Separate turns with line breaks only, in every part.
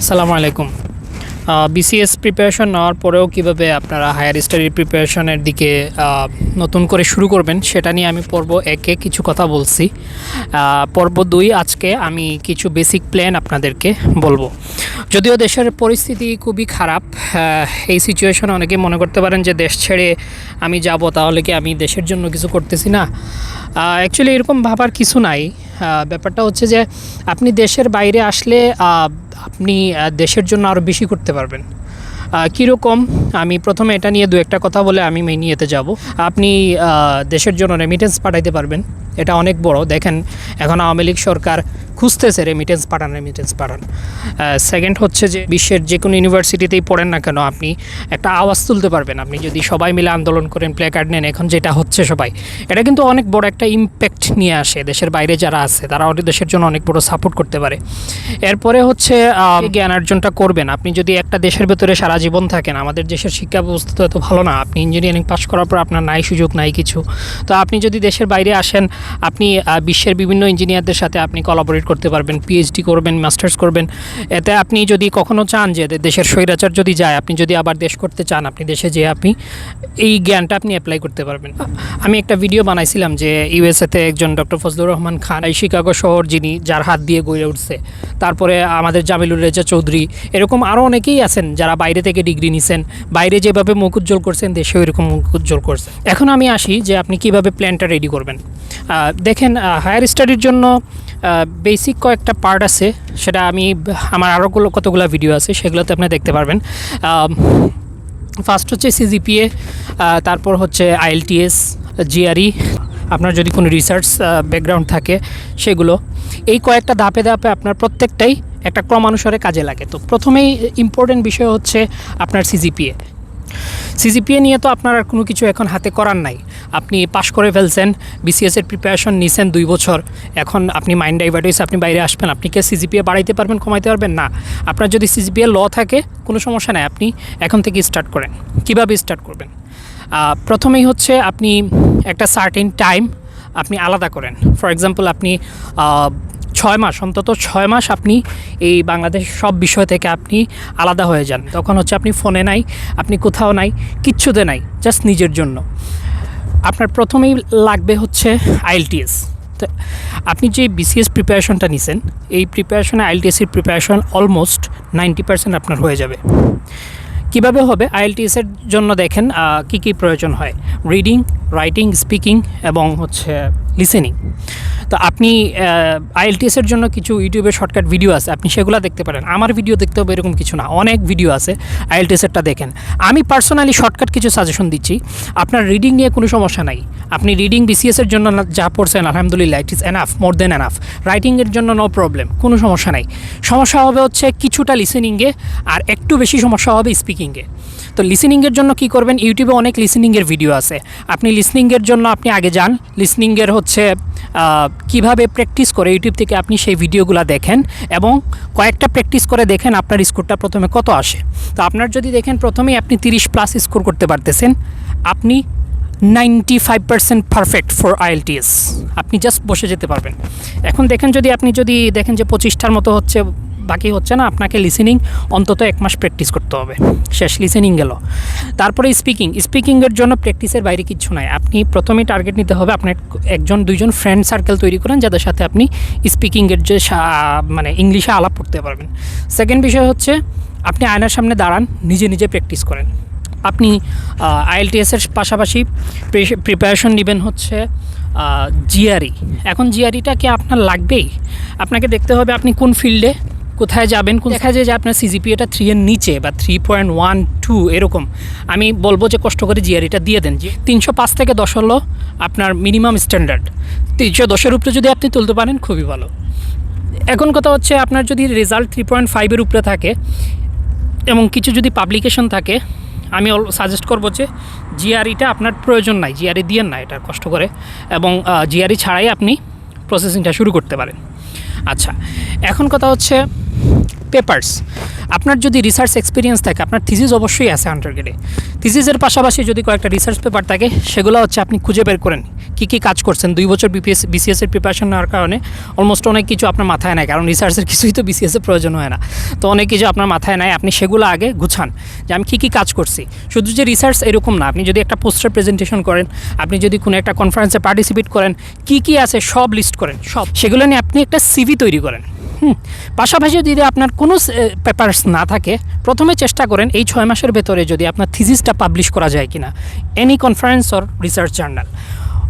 আসসালামু আলাইকুম। BCS preparation নেওয়ার পরেও কীভাবে আপনারা হায়ার স্টাডির প্রিপারেশনের দিকে নতুন করে শুরু করবেন, সেটা নিয়ে আমি পর্ব একে কিছু কথা বলছি। পর্ব দুই, আজকে আমি কিছু বেসিক প্ল্যান আপনাদেরকে বলব। যদিও দেশের পরিস্থিতি খুবই খারাপ এই সিচুয়েশনে অনেকে মনে করতে পারেন যে দেশ ছেড়ে আমি যাব, তাহলে কি আমি দেশের জন্য কিছু করতেছি না? অ্যাকচুয়ালি এরকম ভাবার কিছু নাই। ব্যাপারটা হচ্ছে যে আপনি দেশের বাইরে আসলে আপনি দেশের জন্য আরও বেশি করতে পারবেন। কীরকম? আমি প্রথমে এটা নিয়ে দু একটা কথা বলে আমি মেইন ইয়েতে যাব। আপনি দেশের জন্য রেমিটেন্স পাঠাইতে পারবেন। এটা অনেক বড়। দেখেন, এখন আওয়ামী লীগ সরকার খুঁজতেছে রেমিটেন্স পাঠান রেমিটেন্স পাঠান। সেকেন্ড হচ্ছে যে বিশ্বের যে কোনো ইউনিভার্সিটিতেই পড়েন না কেন আপনি একটা আওয়াজ তুলতে পারবেন। আপনি যদি সবাই মিলে আন্দোলন করেন প্লে কার্ড নেন এখন যেটা হচ্ছে সবাই এটা কিন্তু অনেক বড় একটা ইম্প্যাক্ট নিয়ে আসে। দেশের বাইরে যারা আছে তারা অনেক দেশের জন্য অনেক বড় সাপোর্ট করতে পারে। এরপরে হচ্ছে জ্ঞান অর্জনটা করবেন। আপনি যদি একটা দেশের ভেতরে সারা জীবন থাকেন আমাদের দেশের শিক্ষা ব্যবস্থা তো এত ভালো না আপনি ইঞ্জিনিয়ারিং পাস করার পর আপনার নাই সুযোগ নাই কিছু। তো আপনি যদি দেশের বাইরে আসেন আপনি বিশ্বের বিভিন্ন ইঞ্জিনিয়ারদের সাথে আপনি কলাবোরেট করতে পারবেন পিএইচডি করবেন মাস্টার্স করবেন। এতে আপনি যদি কখনো চান যে দেশের স্বৈরাচার যদি যায়, আপনি যদি আবার দেশ করতে চান, আপনি দেশে যেয়ে আপনি এই জ্ঞানটা আপনি অ্যাপ্লাই করতে পারবেন। আমি একটা ভিডিও বানাইছিলাম যে ইউএসএতে একজন ডক্টর ফজলুর রহমান খান, এই শিকাগো শহর যিনি, যার হাত দিয়ে গড়ে উঠছে। তারপরে আমাদের জামিলুর রেজা চৌধুরী, এরকম আরও অনেকেই আছেন যারা বাইরে থেকে ডিগ্রি নিছেন, বাইরে যেভাবে মুখ উজ্জ্বল করছেন দেশেও এরকম মুখ উজ্জ্বল করছেন। এখন আমি আসি যে আপনি কীভাবে প্ল্যানটা রেডি করবেন। দেখেন হায়ার স্টাডির জন্য বেসিক কয়েকটা পার্ট আছে। সেটা আমি, আমার আরও কতগুলো ভিডিও আছে, সেগুলোতে আপনি দেখতে পারবেন। ফার্স্ট হচ্ছে সিজিপিএ তারপর হচ্ছে আইএলটিএস জিআরই আপনার যদি কোনো রিসার্চ ব্যাকগ্রাউন্ড থাকে, সেগুলো। এই কয়েকটা ধাপে ধাপে আপনার প্রত্যেকটাই একটা ক্রমানুসারে কাজে লাগে। তো প্রথমেই ইম্পর্টেন্ট বিষয় হচ্ছে আপনার সিজিপিএ সিজিপিএ নিয়ে তো আপনার আর কোনো কিছু এখন হাতে করার নাই। আপনি পাশ করে ফেলছেন বিসিএসের প্রিপারেশন নিছেন দুই বছর। এখন আপনি মাইন্ড ডাইভার্ট হয়েছে আপনি বাইরে আসবেন। আপনি কি সিজিপিএ বাড়াইতে পারবেন, কমাইতে পারবেন? না। আপনার যদি সিজিপিএ ল থাকে, কোনো সমস্যা নাই। আপনি এখন থেকে স্টার্ট করেন। কীভাবে স্টার্ট করবেন? প্রথমেই হচ্ছে আপনি একটা সার্টেন টাইম আপনি আলাদা করেন। ফর এক্সাম্পল আপনি ছয় মাস, অন্তত ছয় মাস আপনি এই বাংলাদেশ সব বিষয় থেকে আপনি আলাদা হয়ে যান। তখন হচ্ছে আপনি ফোনে নাই, আপনি কোথাও নাই, কিচ্ছুতে নাই জাস্ট নিজের জন্য। আপনার প্রথমেই লাগবে হচ্ছে আইএলটিএস তো আপনি যে বিসিএস প্রিপারেশনটা নিছেন, এই প্রিপারেশনে আইএলটিএসের প্রিপারেশন অলমোস্ট নাইনটি পার্সেন্ট আপনার হয়ে যাবে। কীভাবে হবে? আইএলটিএসের জন্য দেখেন কি কি প্রয়োজন হয়? রিডিং রাইটিং স্পিকিং এবং হচ্ছে লিসেনিং তো আপনি আইএলটিএসের জন্য কিছু ইউটিউবে শর্টকাট ভিডিও আছে, আপনি সেগুলো দেখতে পারেন। আমার ভিডিও দেখতে হবে এরকম কিছু না, অনেক ভিডিও আছে আইএলটিএসেরটা দেখেন। আমি পার্সোনালি শর্টকাট কিছু সাজেশন দিচ্ছি, আপনার রিডিং নিয়ে কোনো সমস্যা নাই। আপনি রিডিং বিসিএসের জন্য যা পড়ছেন, আলহামদুলিল্লাহ it is enough more than enough রাইটিংয়ের জন্য নো প্রবলেম কোনো সমস্যা নাই। সমস্যা হবে হচ্ছে কিছুটা লিসেনিংয়ে আর একটু বেশি সমস্যা হবে স্পিকিংয়ে তো লিসেনিংয়ের জন্য কি করবেন ইউটিউবে অনেক লিসেনিংয়ের ভিডিও আছে। আপনি লিসনিংয়ের জন্য আপনি আগে যান লিসনিংয়ের হচ্ছে আহ, কীভাবে প্র্যাকটিস করে ইউটিউব থেকে আপনি সেই ভিডিওগুলো দেখেন এবং কয়েকটা প্র্যাকটিস করে দেখেন আপনার স্কোরটা প্রথমে কত আসে। তো আপনার যদি দেখেন প্রথমেই আপনি তিরিশ প্লাস স্কোর করতে পারতেছেন আপনি ninety five percent perfect for IELTS আপনি জাস্ট বসে যেতে পারবেন। এখন দেখেন যদি আপনি যদি দেখেন যে পঁচিশটার মতো হচ্ছে বাকি হচ্ছে না, আপনাকে লিসেনিং অন্তত এক মাস প্র্যাকটিস করতে হবে। শেষ লিসেনিং গেল। তারপরে স্পিকিং স্পিকিংয়ের জন্য প্র্যাকটিসের বাইরে কিচ্ছু নাই। আপনি প্রথমেই টার্গেট নিতে হবে আপনার একজন, দুইজন ফ্রেন্ড সার্কেল তৈরি করেন, যাদের সাথে আপনি স্পিকিংয়ের যে মানে ইংলিশে আলাপ করতে পারবেন। সেকেন্ড বিষয় হচ্ছে, আপনি আয়নার সামনে দাঁড়ান, নিজে নিজে প্র্যাকটিস করেন। আপনি আইএলটিএসের পাশাপাশি প্রিপারেশন নেবেন হচ্ছে জিআরই এখন জিআরইটা কি আপনার লাগবেই? আপনাকে দেখতে হবে আপনি কোন ফিল্ডে কোথায় যাবেন কোন দেখা। যায় যে আপনার সিজিপিএটা থ্রি এর নিচে বা থ্রি পয়েন্ট ওয়ান টু এরকম আমি বলব যে কষ্ট করে জিআরইটা দিয়ে দেন যে তিনশো পাঁচ থেকে দশ হলো আপনার মিনিমাম স্ট্যান্ডার্ড তিনশো দশের উপরে যদি আপনি তুলতে পারেন খুবই ভালো। এখন কথা হচ্ছে আপনার যদি রেজাল্ট থ্রি পয়েন্ট ফাইভের উপরে থাকে এবং কিছু যদি পাবলিকেশন থাকে আমি সাজেস্ট করব যে জিআরইটা আপনার প্রয়োজন নাই জিআরই দিয়েন না এটা কষ্ট করে এবং জিআরই ছাড়াই আপনি প্রসেসিংটা শুরু করতে পারেন। আচ্ছা এখন কথা হচ্ছে পেপার্স। আপনার যদি রিসার্চ এক্সপিরিয়েন্স থাকে, আপনার থিসিস অবশ্যই আছে আন্ডারগ্রেডে থিসিসের পাশাপাশি যদি কয়েকটা রিসার্চ পেপার থাকে, সেগুলো হচ্ছে আপনি খুঁজে বের করেন। কী কী কাজ করছেন? দুই বছর বিপিএস বিসিএসের প্রিপারেশন নেওয়ার কারণে অলমোস্ট অনেক কিছু আপনার মাথায় নেয়, কারণ রিসার্চের কিছুই তো বিসিএসের প্রয়োজন হয় না। তো অনেক কিছু আপনার মাথায় নেয়, আপনি সেগুলো আগে গুছান, যে আমি কী কী কাজ করছি। শুধু যে রিসার্চ এরকম না, আপনি যদি একটা পোস্টার প্রেজেন্টেশন করেন, আপনি যদি কোনো একটা কনফারেন্সে পার্টিসিপেট করেন, কী কী আছে সব লিস্ট করেন, সব। সেগুলো নিয়ে আপনি একটা সিভি তৈরি করেন। হুম, পাশাপাশি যদি আপনার কোনো পেপারস না থাকে, প্রথমে চেষ্টা করেন এই ছয় মাসের ভেতরে যদি আপনার থিসিসটা পাবলিশ করা যায় কিনা, any conference or research journal.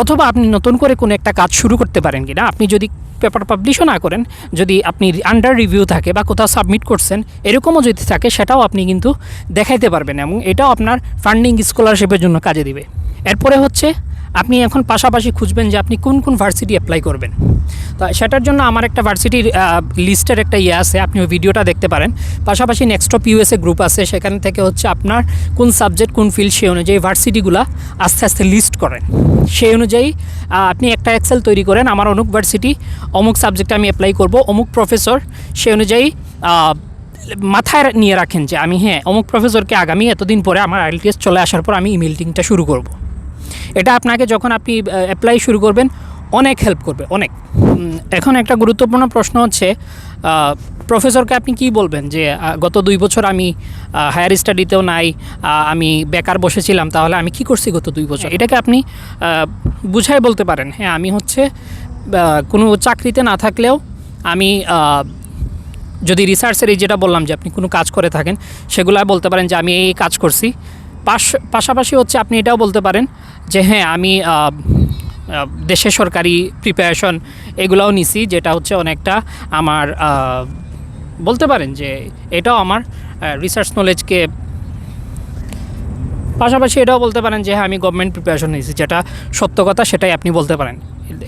অথবা আপনি নতুন করে কোনো একটা কাজ শুরু করতে পারেন কিনা, আপনি যদি পেপার পাবলিশও না করেন, যদি আপনি আন্ডার রিভিউ থাকে বা কোথাও সাবমিট করছেন, এরকমও যদি থাকে, সেটাও আপনি কিন্তু দেখাইতে পারবেন এবং এটাও আপনার ফান্ডিং স্কলারশিপের জন্য কাজে দিবে। এরপরে হচ্ছে আপনি এখন পাশাপাশি খুঁজবেন যে আপনি কোন কোন ভার্সিটি অ্যাপ্লাই করবেন। তো সেটার জন্য আমার একটা ভার্সিটির লিস্টের একটা ইয়ে আছে, আপনি ওই ভিডিওটা দেখতে পারেন। পাশাপাশি নেক্সট অফ ইউএসএ গ্রুপ আছে, সেখান থেকে হচ্ছে আপনার কোন সাবজেক্ট কোন ফিল্ড সেই অনুযায়ী ভার্সিটিগুলো আস্তে আস্তে লিস্ট করেন। সেই অনুযায়ী আপনি একটা এক্সেল তৈরি করেন, আমার অমুক ভার্সিটি অমুক সাবজেক্টে আমি অ্যাপ্লাই করব, অমুক প্রফেসর সেই অনুযায়ী মাথায় নিয়ে রাখেন যে আমি হ্যাঁ অমুক প্রফেসরকে আগামী এতদিন পরে আমার আইএলটিএস চলে আসার পর আমি ইমেলটিংটা শুরু করব। এটা আপনাকে যখন আপনি অ্যাপ্লাই শুরু করবেন, অনেক হেল্প করবে, অনেক। এখন একটা গুরুত্বপূর্ণ প্রশ্ন হচ্ছে প্রফেসরকে আপনি কি বলবেন যে গত দুই বছর আমি হায়ার স্টাডিতেও নাই আমি বেকার বসেছিলাম, তাহলে আমি কি করছি গত দুই বছর? এটাকে আপনি বুঝাই বলতে পারেন। হ্যাঁ আমি হচ্ছে কোনো চাকরিতে না থাকলেও আমি যদি রিসার্চের এই যেটা বললাম যে, আপনি কোনো কাজ করে থাকেন, সেগুলো বলতে পারেন যে, আমি এই কাজ করছি পাশাপাশি হচ্ছে আপনি এটাও বলতে পারেন যে হ্যাঁ আমি দেশে সরকারি প্রিপারেশন এগুলাও নিছি, যেটা হচ্ছে অনেকটা আমার বলতে পারেন যে এটাও আমার রিসার্চ নলেজকে পাশাপাশি এটাও বলতে পারেন যে হ্যাঁ আমি গভর্নমেন্ট প্রিপারেশন নিয়েছি যেটা সত্য কথা, সেটাই আপনি বলতে পারেন।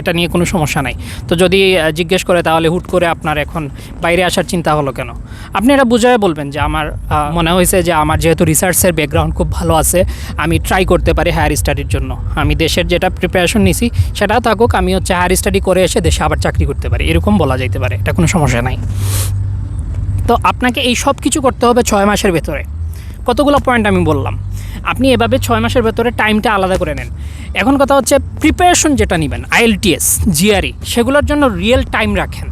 এটা নিয়ে কোনো সমস্যা নাই। তো যদি জিজ্ঞেস করে তাহলে হুট করে আপনার এখন বাইরে আসার চিন্তা হলো কেন? আপনি এটা বুঝায় বলবেন যে আমার মনে হয়েছে যে আমার যেহেতু রিসার্চের ব্যাকগ্রাউন্ড খুব ভালো আছে, আমি ট্রাই করতে পারি হায়ার স্টাডির জন্য। আমি দেশের যেটা প্রিপারেশন নিছি, সেটাও থাকুক, আমি হচ্ছে হায়ার স্টাডি করে এসে দেশে আবার চাকরি করতে পারি। এরকম বলা যাইতে পারে, এটা কোনো সমস্যা নাই। তো আপনাকে এই সব কিছু করতে হবে ছয় মাসের ভেতরে। কতগুলো পয়েন্ট আমি বললাম। আপনি এভাবে ছয় মাসের ভেতরে টাইমটা আলাদা করে নেন। এখন কথা হচ্ছে প্রিপারেশন যেটা নেবেন আইএলটিএস জিআরই সেগুলোর জন্য রিয়েল টাইম রাখেন।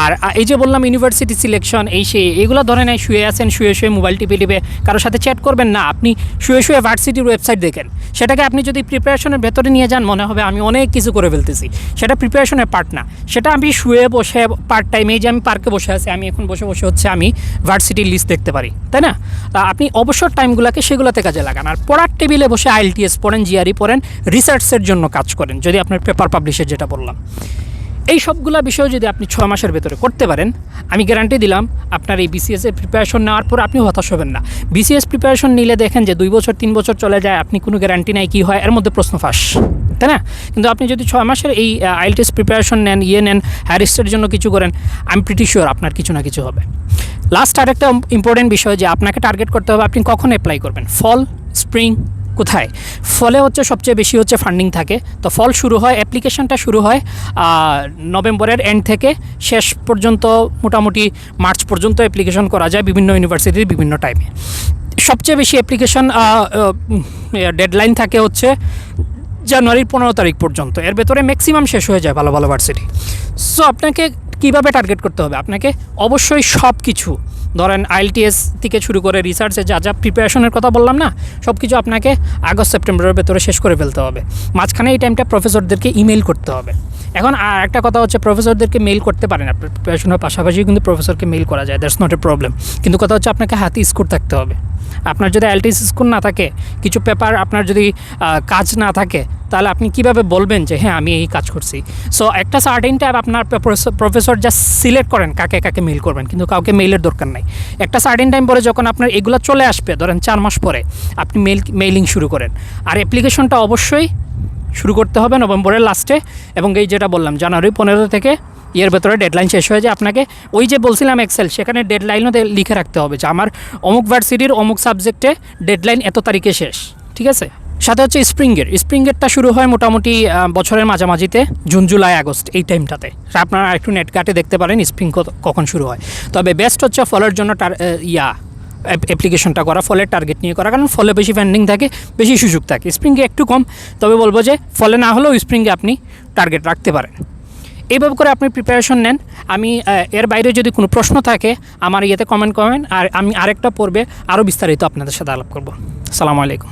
আর এই যে বললাম ইউনিভার্সিটি সিলেকশন এই সে, এগুলো ধরে নেয়, শুয়ে আছেন, শুয়ে শুয়ে মোবাইল টিপে টিপে, কারোর সাথে চ্যাট করবেন না, আপনি শুয়ে শুয়ে ভার্সিটির ওয়েবসাইট দেখেন। সেটাকে আপনি যদি প্রিপারেশনের ভেতরে নিয়ে যান, মনে হবে আমি অনেক কিছু করে ফেলতেছি। সেটা প্রিপারেশনের পার্ট না। সেটা আমি শুয়ে বসে পার্ট টাইমে যে আমি পার্কে বসে আছি, আমি এখন বসে বসে হচ্ছে আমি ভার্সিটির লিস্ট দেখতে পারি, তাই না? আপনি অবসর টাইমগুলোকে সেগুলোতে কাজে লাগান। আর পড়ার টেবিলে বসে আইএলটিএস পড়েন জিআরই পড়েন রিসার্চের জন্য কাজ করেন, যদি আপনার পেপার পাবলিশের যেটা বললাম। এই সবগুলা বিষয় যদি আপনি ছয় মাসের ভেতরে করতে পারেন, আমি গ্যারান্টি দিলাম আপনার এই বিসিএস এর প্রিপারেশন নেওয়ার পর আপনি হতাশ হবেন না। বিসিএস প্রিপারেশন নিলে দেখেন যে দুই বছর, তিন বছর চলে যায়, আপনি কোনো গ্যারান্টি নাই কী হয়, এর মধ্যে প্রশ্ন ফাঁস। তাই না? কিন্তু আপনি যদি ছয় মাসের এই আইএলটিএস প্রিপারেশন নেন ইয়ে নেন হ্যারিস্টের জন্য কিছু করেন আমি প্রিটি শিওর আপনার কিছু না কিছু হবে। লাস্ট আরেকটা ইম্পর্টেন্ট বিষয় যে আপনাকে টার্গেট করতে হবে, আপনি কখন অ্যাপ্লাই করবেন? ফল স্প্রিং কোথায়? ফলে হচ্ছে সবচেয়ে বেশি হচ্ছে ফান্ডিং থাকে। তো ফল শুরু হয় অ্যাপ্লিকেশনটা শুরু হয় নভেম্বরের এন্ড থেকে শেষ পর্যন্ত, মোটামুটি মার্চ পর্যন্ত অ্যাপ্লিকেশন করা যায় বিভিন্ন ইউনিভার্সিটির বিভিন্ন টাইমে সবচেয়ে বেশি অ্যাপ্লিকেশন ডেডলাইন থাকে হচ্ছে জানুয়ারির পনেরো তারিখ পর্যন্ত। এর ভেতরে ম্যাক্সিমাম শেষ হয়ে যায় ভালো ভালো ভার্সিটি সো আপনাকে কীভাবে টার্গেট করতে হবে? আপনাকে অবশ্যই সব কিছু ধরেন আইএলটিএস থেকে শুরু করে রিসার্চে যা যা প্রিপারেশনের কথা বললাম না সব কিছু আপনাকে আগস্ট সেপ্টেম্বরের ভেতরে শেষ করে ফেলতে হবে। মাঝখানে এই টাইমটা প্রফেসরদেরকে ইমেল করতে হবে। এখন আর একটা কথা হচ্ছে প্রফেসরদেরকে মেল করতে পারেন আপনার প্রিপারেশনের পাশাপাশি কিন্তু প্রফেসরকে মেল করা যায় দ্যাটস নট এ প্রবলেম কিন্তু কথা হচ্ছে আপনাকে হাতে স্কোর থাকতে হবে। আপনার যদি আইএলটিএস স্কুল না থাকে, কিছু পেপার আপনার যদি কাজ না থাকে, তাহলে আপনি কীভাবে বলবেন যে হ্যাঁ আমি এই কাজ করছি? সো একটা সার্টেন টাইপ আপনার প্রফেসর যা সিলেক্ট করেন কাকে কাকে মেল করবেন, কিন্তু কাউকে মেইলের দরকার নাই। একটা সার্টেন টাইম পরে যখন আপনার এগুলো চলে আসবে, ধরেন চার মাস পরে, আপনি মেইল মেইলিং শুরু করেন, আর অ্যাপ্লিকেশনটা অবশ্যই শুরু করতে হবে নভেম্বরের লাস্টে এবং এই যেটা বললাম, জানুয়ারি পনেরো থেকে ইয়ের ভেতরে ডেডলাইন শেষ হয়ে যায় আপনাকে। ওই যে বলছিলাম এক্সেল সেখানে ডেডলাইনও লিখে রাখতে হবে যে আমার অমুক ভার্সিটির অমুক সাবজেক্টে ডেডলাইন এত তারিখে শেষ, ঠিক আছে? সাথে হচ্ছে স্প্রিংয়ের স্প্রিংয়েরটা শুরু হয় মোটামুটি বছরের মাঝামাঝিতে, জুন, জুলাই, আগস্ট, এই টাইমটাতে আপনারা একটু নেট কাটে দেখতে পারেন স্প্রিং কখন শুরু হয়। তবে বেস্ট হচ্ছে ফলের জন্য ইয়া অ্যাপ্লিকেশনটা করা, ফলের টার্গেট নিয়ে করা, কারণ ফলে বেশি ফ্যান্ডিং থাকে, বেশি সুযোগ থাকে। স্প্রিংয়ে একটু কম, তবে বলব যে ফলে না হলেও স্প্রিংয়ে আপনি টার্গেট রাখতে পারেন। এইভাবে করে আপনি প্রিপারেশন নেন। আমি এর বাইরে যদি কোনো প্রশ্ন থাকে, আমার ইয়েতে কমেন্ট করেন, আর আমি আরেকটা পর্বে আরও বিস্তারিত আপনাদের সাথে আলাপ করব। সালামু আলাইকুম।